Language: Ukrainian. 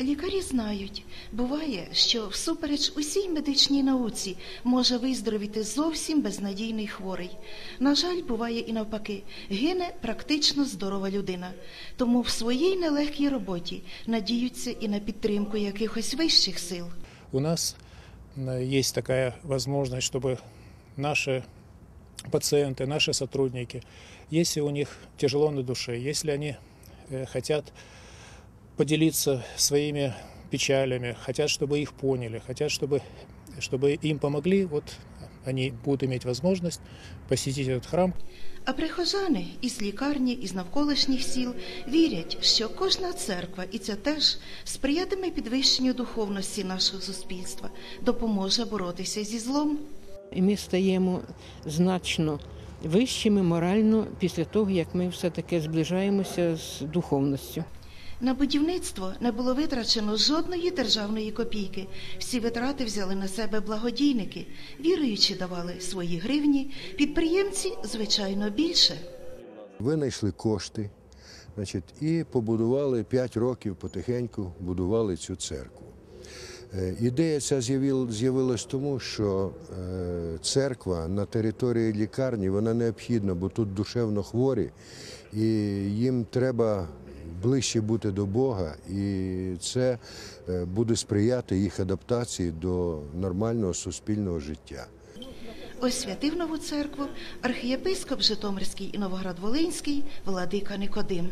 Лікарі знають, буває, що всупереч усій медичній науці може виздоровіти зовсім безнадійний хворий. На жаль, буває і навпаки, гине практично здорова людина. Тому в своїй нелегкій роботі надіються і на підтримку якихось вищих сил. У нас э, есть такая возможность, чтобы наши пациенты, наши сотрудники, если у них тяжело на душе, если они э, хотят поделиться своими печалями, хотят, чтобы их поняли, хотят, чтобы, чтобы им помогли, вот они будут иметь возможность посетить этот храм. А прихожани із лікарні, із навколишніх сіл вірять, що кожна церква, і це теж сприятиме підвищенню духовності нашого суспільства, допоможе боротися зі злом. І ми стаємо значно вищими морально після того, як ми все-таки зближаємося з духовністю. На будівництво не було витрачено жодної державної копійки. Всі витрати взяли на себе благодійники. Віруючі давали свої гривні, підприємці, звичайно, більше. Винайшли кошти, значить, і побудували 5 років потихеньку будували цю церкву. Е, Ідея ця з'явилась тому, що е, церква на території лікарні вона необхідна, бо тут душевно хворі, і їм треба ближче бути до Бога, і це е, буде сприяти їх адаптації до нормального суспільного життя. Освятив нову церкву архієпископ Житомирський і Новоград-Волинський Владика Никодим.